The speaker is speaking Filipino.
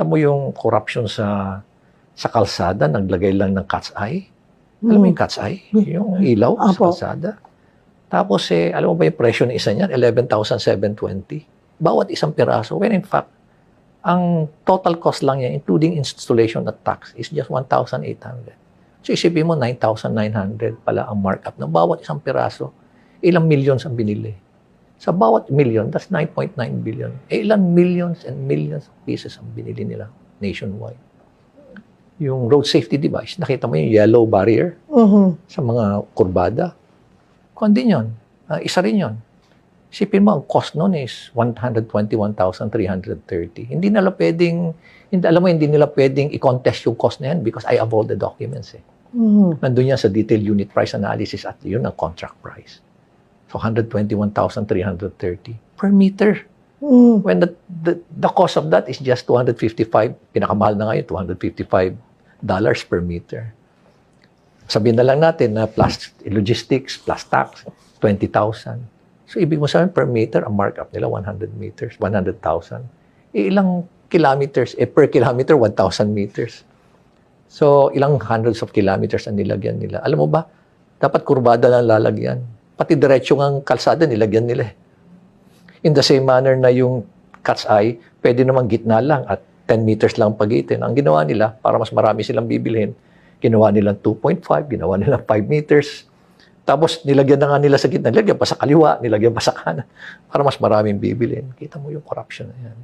Kita mo yung corruption sa sa kalsada, naglagay lang ng cat's eye. Alam mo yung cat's eye? Yung ilaw sa kalsada. Tapos eh, alam mo ba yung presyo ng isa niyan? 11,720. Bawat isang piraso. When in fact, ang total cost lang niya, including installation at tax, is just 1,800. So isipin mo, 9,900 pala ang markup ng bawat isang piraso. Ilang millions ang binili. Sa bawat million, that's 9.9 billion. Eh, ilang millions and millions of pieces ang binili nila nationwide. Yung road safety device, nakita mo yung yellow barrier Mhm. sa mga kurbada. Kung din yun, ah, isa rin yun. Isipin mo, ang cost nun is 121,330. Hindi nila pwedeng, hindi, alam mo, hindi nila pwedeng i-contest yung cost na yan because I have all the documents eh. Mhm. Nandun yan sa detailed unit price analysis at yun ang contract price. So 121,330 per meter. Mhm. When the, the, the cost of that is just 255, pinakamahal na ngayon, 255 dollars per meter. Sabihin na lang natin na plus logistics, plus tax, 20,000. So ibig mo sabihin per meter, ang markup nila 100 meters, 100,000. Eh, ilang kilometers? Eh, per kilometer, 1,000 meters. So, ilang hundreds of kilometers ang nilagyan nila. Alam mo ba, dapat kurbada lang lalagyan. Pati diretso ng kalsada, nilagyan nila eh. In the same manner na yung cat's eye, pwede naman gitna lang at 10 meters lang pagitin. Ang ginawa nila, para mas marami silang bibilhin, ginawa nilang 2.5, ginawa nilang 5 meters. Tapos nilagyan na nga nila sa gitna, nilagyan pa sa kaliwa, nilagyan pa sa kanan, para mas maraming bibilhin. Kita mo yung corruption na yan.